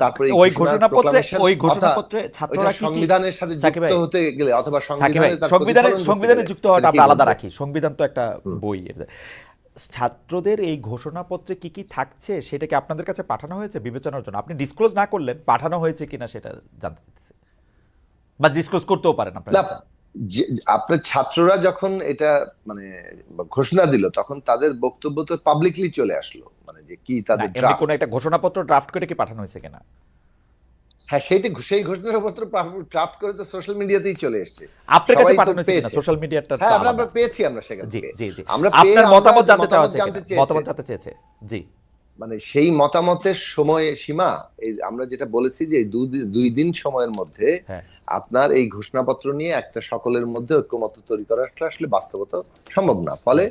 তারপরে ওই ঘোষণাপত্রে ওই ঘোষণাপত্রে ছাত্ররা সংবিধানের সাথে যুক্ত হতে গেলে অথবা সংবিধানে সংবিধানে সংবিধানে যুক্ত হওয়াটা আমরা আলাদা রাখি সংবিধান তো একটা বই। ছাত্রদের এই ঘোষণাপত্রে কি কি থাকছে সেটা কি আপনাদের কাছে পাঠানো হয়েছে বিবেচনার জন্য? আপনি ডিসক্লোজ না করলেন পাঠানো হয়েছে কিনা সেটা জানতে চাইতেছি। বা ডিসক্লোজ করতেও পারেন আপনারা। যে- আপনার ছাত্ররা যখন এটা মানে ঘোষণা দিল তখন তাদের বক্তব্য তো পাবলিকলি চলে আসলো। মানে যে কি তাদের। কোনো একটা ঘোষণাপত্র ড্রাফট করে কি পাঠানো হয়েছে কিনা? হ্যাঁ সেইটি সেই ঘোষণাপত্র ড্রাফট করে তো সোশ্যাল মিডিয়াতেই চলে এসছে। আপনার কাছে পাঠানো হয়েছে কিনা? সোশ্যাল মিডিয়াটা হ্যাঁ আমরা পেয়েছি আমরা সেখান জি জি আমরা আপনার মতামত জানতে চাওয়া? চেয়েছে। মতামত জানতে চেয়েছে। জি। মানে সেই মতামতের সময় সীমা এই আমরা যেটা বলেছি যে দুই দিন সময়ের মধ্যে হ্যাঁ। আপনার এই ঘোষণাপত্র নিয়ে একটা সকলের মধ্যে ঐক্যমত তৈরি করাটা আসলে বাস্তবতা সম্ভব না। ফলে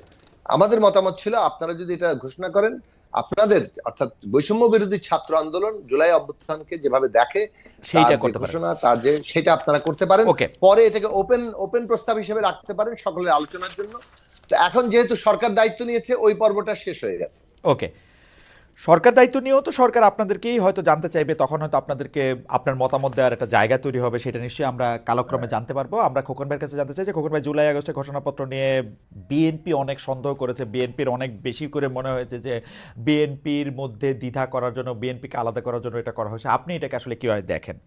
আমাদের মতামত ছিল আপনারা যদি এটা ঘোষণা করেন আপনাদের অর্থাৎ বৈষম্য বিরোধী ছাত্র আন্দোলন জুলাই অভ্যুত্থানকে যেভাবে দেখে সেইটা করতে। ঘোষণা তার যে সেটা আপনারা করতে পারেন। পরে এটাকে ওপেন ওপেন প্রস্তাব হিসেবে রাখতে পারেন সকলের আলোচনার জন্য। তো এখন যেহেতু সরকার দায়িত্ব নিয়েছে ওই পর্বটা শেষ হয়ে গেছে। ওকে। সরকার দায়িত্ব নিয়েও তো সরকার আপনাদেরকেই হয়তো জানতে চাইবে, তখন হয়তো আপনাদেরকে আপনার মতামত দেওয়ার একটা জায়গা তৈরি হবে, সেটা নিশ্চয়ই আমরা কালক্রমে জানতে পারব। আমরা খোকন ভাইয়ের কাছে জানতে চাই যে, খোকন ভাই জুলাই আগস্টে ঘোষণাপত্র নিয়ে বিএনপি অনেক সন্দেহ করেছে, বিএনপির অনেক বেশি করে মনে হয়েছে যে, বিএনপির মধ্যে দ্বিধা করার জন্য, বিএনপিকে আলাদা করার জন্য এটা করা হয়েছে। আপনি এটাকে আসলে কীভাবে দেখেন?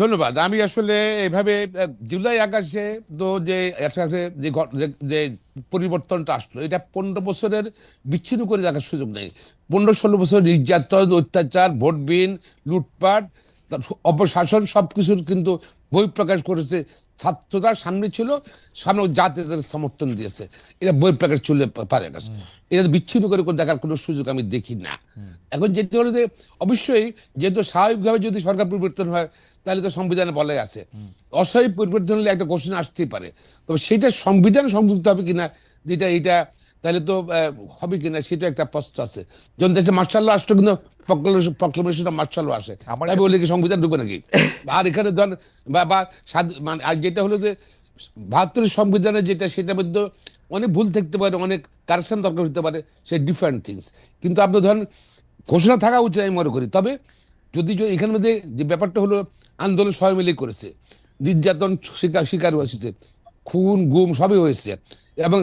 ধন্যবাদ। আমি আসলে এভাবে জুলাই আকাশে তো যে একসাথে যে পরিবর্তনটা আসলো, এটা পনেরো বছরের বিচ্ছিন্ন করে দেখার সুযোগ নেই। পনেরো ষোলো বছর নির্যাতন, অত্যাচার, ভোটবিন, লুটপাট অপশাসন সব কিছুর কিন্তু বই প্রকাশ করেছে ছাত্ররা সামনে ছিল সামনে জাতি তাদের সমর্থন দিয়েছে। এটা বই প্যাকেট চলে পারে গেছে এটা বিচ্ছিন্ন করে দেখার কোনো সুযোগ আমি দেখি না। এখন যেটি হলো যে অবশ্যই যেহেতু স্বাভাবিকভাবে যদি সরকার পরিবর্তন হয় তাহলে তো সংবিধানে বলে আছে। অস্বাভাবিক পরিবর্তন হলে একটা ঘোষণা আসতেই পারে। তবে সেটা সংবিধান সংযুক্ত হবে কিনা যেটা এটা তাহলে তো হবে কিনা সেটা একটা প্রশ্ন আছে। যখন দেশে মার্শাল্লাহ আসতো কিন্তু প্রক্লেমেশন মার্শাল্লাহ আসে। আমি বলি কি সংবিধান ঢুকবে নাকি? আর এখানে ধর বা মানে আর যেটা হলো যে বাহাত্তরের সংবিধানে যেটা সেটার মধ্যে অনেক ভুল থাকতে পারে অনেক কারেকশন দরকার হতে পারে সে ডিফারেন্ট থিংস কিন্তু আপনি ধরেন ঘোষণা থাকা উচিত আমি মনে করি। তবে যদি এখানের মধ্যে যে ব্যাপারটা হলো আন্দোলন সবাই মিলে করেছে নির্যাতন শিকার শিকার হয়েছে খুন গুম সবই হয়েছে। এবং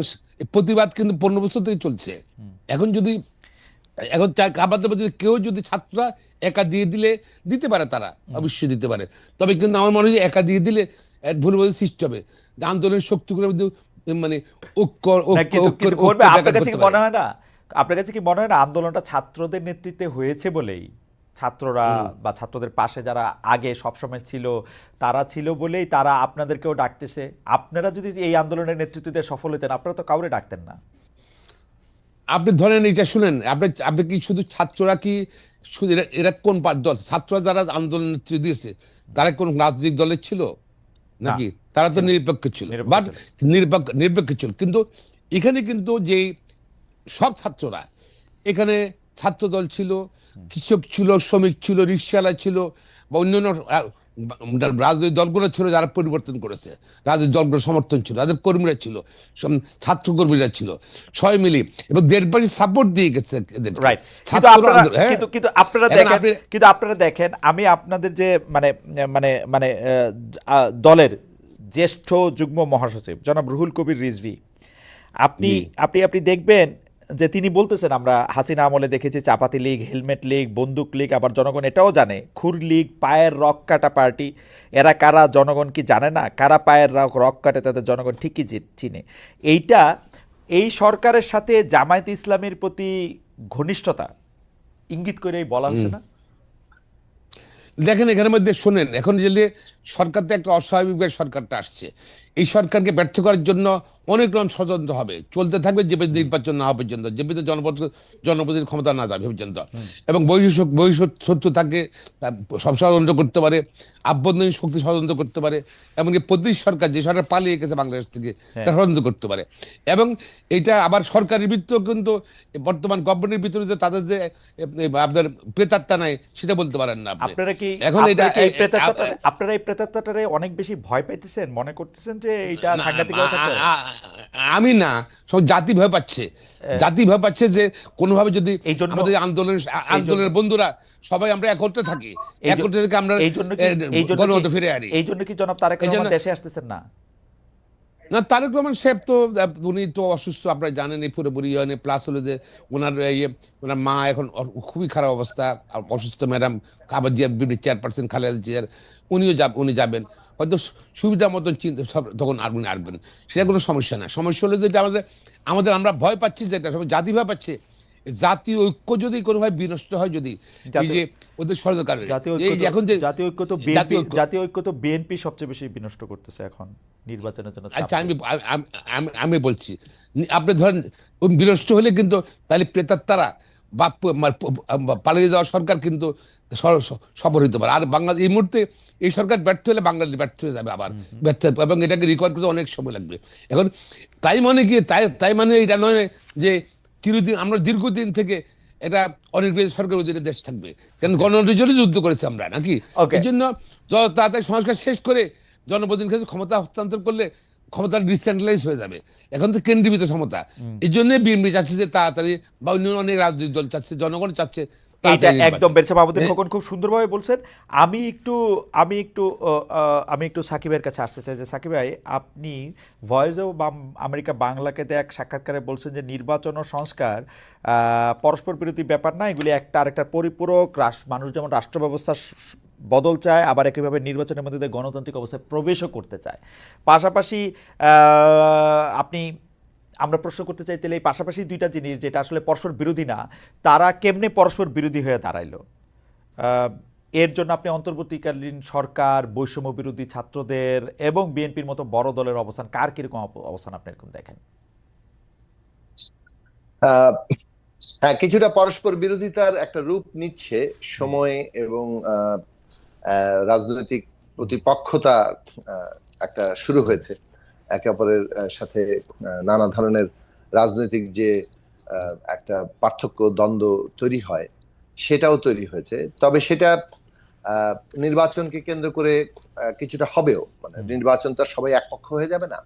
প্রতিবাদ কিন্তু পনেরো বছর থেকে চলছে। এখন যদি এখন খাবার দাবার যদি কেউ যদি ছাত্ররা একা দিয়ে দিলে দিতে পারে তারা অবশ্যই দিতে পারে। তবে কিন্তু আমার মনে হয় একা দিয়ে দিলে ভুল বোঝার সৃষ্টি হবে। আন্দোলনের শক্তিগুলো মধ্যে মানে আপনার কাছে কি মনে হয় না? আপনার কাছে কি মনে হয় না আন্দোলনটা ছাত্রদের নেতৃত্বে হয়েছে বলেই? ছাত্ররা বা ছাত্রদের পাশে যারা আগে সবসময় ছিল তারা ছিল বলেই তারা আপনাদেরকেও ডাকতেছে। আপনারা যদি এই আন্দোলনের নেতৃত্ব দিয়ে সফল হতেন আপনারা তো কাউরে ডাকতেন না। আপনি ধরেন এটা শুনেন আপনি আপনি কি শুধু ছাত্ররা কি শুধু এরা কোন দল? ছাত্ররা যারা আন্দোলন নেতৃত্ব দিয়েছে তারা কোন রাজনৈতিক দলের ছিল? নাকি? তারা তো নিরপেক্ষ ছিল। বাট। নিরপেক্ষ নিরপেক্ষ ছিল। কিন্তু এখানে কিন্তু যে সব ছাত্ররা এখানে ছাত্র দল ছিল কৃষক ছিল শ্রমিক ছিল রিক্সাওয়ালা ছিল বা অন্যান্য রাজনৈতিক দলগুলো ছিল যারা পরিবর্তন করেছে। রাজনৈতিক দলগুলো সমর্থন ছিল তাদের কর্মীরা ছিল ছাত্র কর্মীরা ছিল ছয় মিলি। এবং দেড়বাড়ি সাপোর্ট দিয়ে গেছে রাইট কিন্তু আপনারা হ্যাঁ। কিন্তু আপনারা দেখেন কিন্তু আপনারা দেখেন আমি আপনাদের যে মানে মানে মানে দলের জ্যেষ্ঠ যুগ্ম মহাসচিব জনাব রুহুল কবির রিজভি। আপনি আপনি আপনি দেখবেন যে তিনি বলতেছেন আমরা হাসিনা আমলে দেখেছি চাপাতি লীগ হেলমেট লীগ বন্দুক লীগ আবার জনগণ এটাও জানে খুর লীগ পায়ের রক কাটা পার্টি এরা কারা জনগণ কি জানে না? কারা পায়ের রক রক কাটে তাদের জনগণ ঠিকই চিনে। এইটা এই সরকারের সাথে জামায়াত ইসলামের প্রতি ঘনিষ্ঠতা ইঙ্গিত করেই বলা হচ্ছে না? দেখেন এখানের মধ্যে শোনেন এখন যে সরকার তো একটা অস্বাভাবিকভাবে সরকারটা আসছে এই সরকারকে ব্যর্থ করার জন্য অনেক রকম ষড়যন্ত্র হবে। চলতে থাকবে যে নির্বাচন না হওয়া পর্যন্ত যে পর্যন্ত জনপদ জনপ্রতিনিধির ক্ষমতা না যাবে পর্যন্ত। এবং বহিঃ বহিঃ শত্রু থাকে সব ষড়যন্ত্র করতে পারে আভ্যন্তরীণ শক্তি ষড়যন্ত্র করতে পারে এমনকি প্রতি সরকার যে সরকার পালিয়ে গেছে বাংলাদেশ থেকে তা ষড়যন্ত্র করতে পারে। এবং এটা আবার সরকারের ভিতরেও কিন্তু বর্তমান গভর্নমেন্টের ভিতরে যে তাদের যে আপনার প্রেতাত্মা নাই সেটা বলতে পারেন না আপনারা কি এখন এটা আপনারা এই প্রেতাত্মাটারে অনেক বেশি ভয় পাইতেছেন মনে করতেছেন যে যে এইটা না, সাংঘাতিক থাকে আমি না সব জাতি ভয় পাচ্ছে। জাতি ভয় পাচ্ছে যে কোনোভাবে যদি আমাদের আন্দোলনের আন্দোলনের বন্ধুরা সবাই আমরা একত্রে থাকি এই জ- একত্রে থেকে আমরা এই জন্য কি এই জন্য ফিরে আনি। এই জন্য কি জনাব তারেক রহমান দেশে আসতেছেন না? না তারেক রহমান সাহেব তো উনি তো অসুস্থ আপনারা জানেন এই পুরোপুরি ইয়ে প্লাস হলো যে ওনার ইয়ে ওনার মা এখন খুবই খারাপ অবস্থা অসুস্থ ম্যাডাম খাবার জিয়া চেয়ারপারসন খালেদা জিয়ার উনিও যাব উনি যাবেন। হয়তো সুবিধা মতন চিন্তা সব- তখন আর উনি আসবেন সেটা কোনো সমস্যা না সমস্যা হলো যেটা আমাদের আমাদের আমরা ভয় পাচ্ছি যেটা সবাই জাতি ভয় পাচ্ছে। জাতীয় ঐক্য যদি কোনোভাবে বিনষ্ট হয় যদি যে ওদের তো- এখন যে জাতীয় ঐক্য তো জাতীয় ঐক্য- তো বিএনপি সবচেয়ে বেশি বিনষ্ট করতেছে এখন নির্বাচনের জন্য আচ্ছা আমি আমি- বলছি আপনি ধরেন বিনষ্ট হলে কিন্তু তাহলে প্রেতাত্মারা বা পালিয়ে যাওয়া সরকার কিন্তু সফল হইতে পারে আর বাংলাদেশ এই মুহূর্তে এই সরকার ব্যর্থ হলে বাংলাদেশ ব্যর্থ হয়ে যাবে আবার। ব্যর্থ এবং এটাকে রিকভার করতে অনেক সময় লাগবে। এখন তাই মানে কি তাই তাই মানে এটা নয় যে চিরদিন আমরা দীর্ঘদিন থেকে এটা অনির্বাচিত সরকার অধীনে দেশ থাকবে। কেন গণতন্ত্রের জন্য যুদ্ধ করেছি আমরা নাকি. এই জন্য যত তাড়াতাড়ি সংস্কার শেষ করে জনপ্রতিনিধির কাছে ক্ষমতা হস্তান্তর করলে ক্ষমতা ডিসেন্ট্রালাইজ হয়ে যাবে। এখন তো কেন্দ্রীভূত ক্ষমতা। এই জন্য বিএনপি চাচ্ছে যে তাড়াতাড়ি বা অন্য অনেক রাজনৈতিক দল চাচ্ছে জনগণ চাচ্ছে একদম বেরসা হ্যাঁ। খোকন খুব সুন্দরভাবে বলছেন আমি একটু আমি একটু আমি একটু সাকিবের কাছে আসতে চাই যে সাকিব ভাই আপনি ভয়েস অফ আমেরিকা বাংলাকে এক সাক্ষাৎকারে বলছেন যে নির্বাচন ও সংস্কার পরস্পর বিরোধী ব্যাপার না এগুলি একটা আরেকটার পরিপূরক মানুষ যেমন রাষ্ট্র স- বদল চায় আবার একইভাবে নির্বাচনের মধ্যে গণতান্ত্রিক অবস্থায় প্রবেশও করতে চায় পাশাপাশি আপনি আমরা প্রশ্ন করতে চাই, তাহলে এই পাশাপাশি দুইটা জিনিস যেটা আসলে পরস্পর বিরোধী না, তারা কেমনে পরস্পর বিরোধী হয়ে দাঁড়াইলো? এর জন্য আপনি অন্তর্বর্তীকালীন সরকার, বৈষম্য বিরোধী ছাত্রদের এবং বিএনপির মতো বড় দলের অবস্থান, কার কীরকম অব- অবস্থান আপনি এরকম দেখেন? হ্যাঁ কিছুটা পরস্পর বিরোধিতার একটা রূপ নিচ্ছে সময় এবং রাজনৈতিক প্রতিপক্ষতা একটা শুরু হয়েছে। একে অপরের সাথে নানা ধরনের রাজনৈতিক যে একটা পার্থক্য দ্বন্দ্ব তৈরি হয় সেটাও তৈরি হয়েছে। তবে সেটা নির্বাচনকে কেন্দ্র করে কিছুটা হবেও। মানে নির্বাচন তো সবাই একপক্ষ হয়ে যাবে না।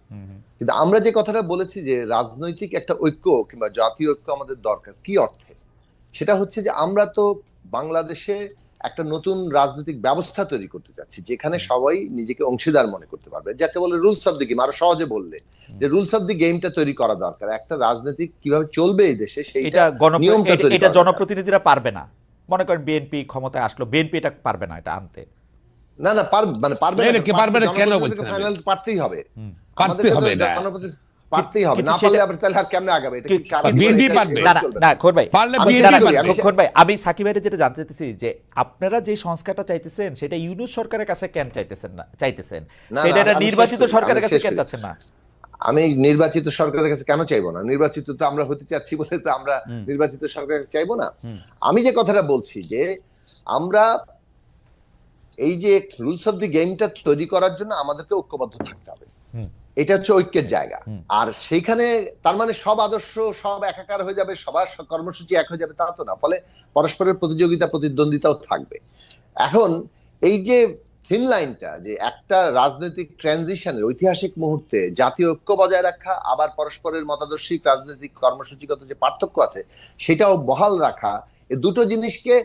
কিন্তু আমরা যে কথাটা বলেছি যে রাজনৈতিক একটা ঐক্য কিংবা জাতীয় ঐক্য আমাদের দরকার কি অর্থে? সেটা হচ্ছে যে আমরা তো বাংলাদেশে একটা নতুন রাজনৈতিক ব্যবস্থা তৈরি করতে চাচ্ছি যেখানে সবাই নিজেকে অংশীদার মনে করতে পারবে। যাকে বলে রুলস অফ দি গেম আরও সহজে বললে। যে রুলস অফ দি গেমটা তৈরি করা দরকার। একটা রাজনৈতিক কীভাবে চলবে এই দেশে সেইটা নিয়মটা এটা- জনপ্রতিনিধিরা পারবে না। মনে করেন বিএনপি ক্ষমতায় আসলো বিএনপি এটা পারবে না এটা আনতে। না না পার মানে পারবে না, না, কে পারবে না, কেন বলছেন ফাইনাল পারতেই হবে। পারতে হবে এটা। পারতেই হবে না পারলে আবার তাহলে আর কেমনে আগাবে এটা এটা- পারবে। না না খোর ভাই পারলে বলি, না, আমি খোকন ভাই যেটা জানতে চাইতেছি যে আপনারা যে সংস্কারটা চাইতেছেন সেটা ইউনুস সরকারের কাছে কেন চাইতেছেন না চাইতেছেন? সেটা আমি নির্বাচিত সরকারের কাছে কেন চাচ্ছেন না? আমি নির্বাচিত সরকারের কাছে কেন চাইব না? নির্বাচিত তো আমরা হতে চাচ্ছি বলে তো আমরা নির্বাচিত সরকারের কাছে চাইব না। আমি যে কথাটা বলছি যে আমরা এই যে রুলস অফ দি গেমটা তৈরি করার জন্য আমাদেরকে ঐক্যবদ্ধ থাকতে হবে। এটা হচ্ছে ঐক্যের জায়গা। আর সেইখানে তার মানে সব আদর্শ সব একাকার হয়ে যাবে সবার কর্মসূচি এক হয়ে যাবে তা তো না। ফলে পরস্পরের প্রতিযোগিতা প্রতিদ্বন্দ্বিতাও থাকবে। এখন এই যে থিন লাইনটা যে একটা রাজনৈতিক ট্রানজিশনের ঐতিহাসিক মুহূর্তে জাতীয় ঐক্য বজায় রাখা আবার পরস্পরের মতাদর্শিক রাজনৈতিক কর্মসূচিগত যে পার্থক্য আছে সেটাও বহাল রাখা এই দুটো জিনিসকে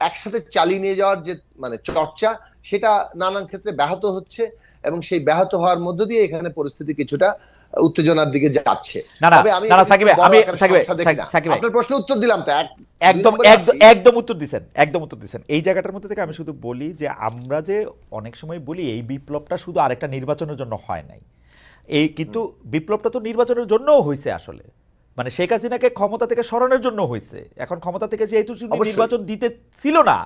একসাথে চালিয়ে নিয়ে যাওয়ার যে মানে চর্চা সেটা নানান ক্ষেত্রে ব্যাহত হচ্ছে। এবং সেই ব্যাহত হওয়ার মধ্য দিয়ে এখানে পরিস্থিতি কিছুটা উত্তেজনার দিকে যাচ্ছে। আমি। আপনার প্রশ্ন উত্তর দিলাম তো একদম একদম একদম উত্তর দিছেন একদম উত্তর দিছেন। এই জায়গাটার মধ্যে থেকে আমি শুধু বলি যে আমরা যে অনেক সময় বলি এই বিপ্লবটা শুধু আরেকটা নির্বাচনের জন্য হয় নাই। এই কিন্তু বিপ্লবটা তো নির্বাচনের জন্যও হয়েছে আসলে। মানে শেখ হাসিনাকে ক্ষমতা থেকে সরানোর জন্য হয়েছে। এখন ক্ষমতা থেকে যেহেতু নির্বাচন দিতে ছিল না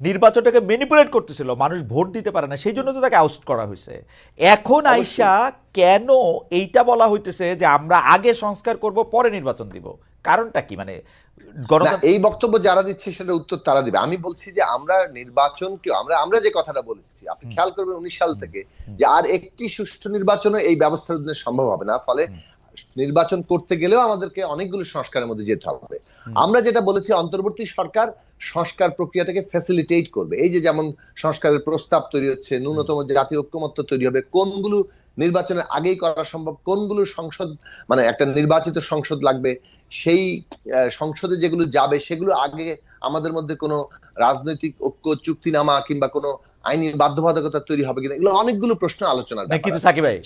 নির্বাচনটাকে ম্যানিপুলেট করতেছিল মানুষ ভোট দিতে পারে না সেই জন্য তো তাকে আউট করা হয়েছে। এখন আইসা কেন এইটা বলা হইতেছে যে আমরা আগে সংস্কার করব পরে নির্বাচন দিব? কারণটা কি? মানে এই বক্তব্য যারা দিচ্ছে সেটা উত্তর তারা দিবে। আমি বলছি যে আমরা নির্বাচন নির্বাচনকে আমরা আমরা যে কথাটা বলেছি আপনি খেয়াল করবেন উনিশ সাল থেকে যে আর একটি সুষ্ঠু নির্বাচনে এই ব্যবস্থার সম্ভব হবে না। ফলে নির্বাচন করতে গেলেও আমাদেরকে অনেকগুলো সংস্কারের মধ্যে যেতে হবে। আমরা যেটা বলেছি অন্তর্বর্তী সরকার সংস্কার প্রক্রিয়াটাকে ফ্যাসিলিটেট করবে। এই যে যেমন সংস্কারের প্রস্তাব তৈরি হচ্ছে ন্যূনতম জাতীয় ঐক্যমত্য তৈরি হবে কোনগুলো নির্বাচনের আগেই করা সম্ভব কোনগুলো সংসদ মানে একটা নির্বাচিত সংসদ লাগবে সেই সংসদে যেগুলো যাবে সেগুলো আগে আমাদের মধ্যে কোনো রাজনৈতিক ঐক্য চুক্তিনামা কিংবা কোনো আইনি বাধ্যবাধকতা তৈরি হবে কিনা এগুলো অনেকগুলো প্রশ্ন আলোচনা কিন্তু। সাকিব ভাই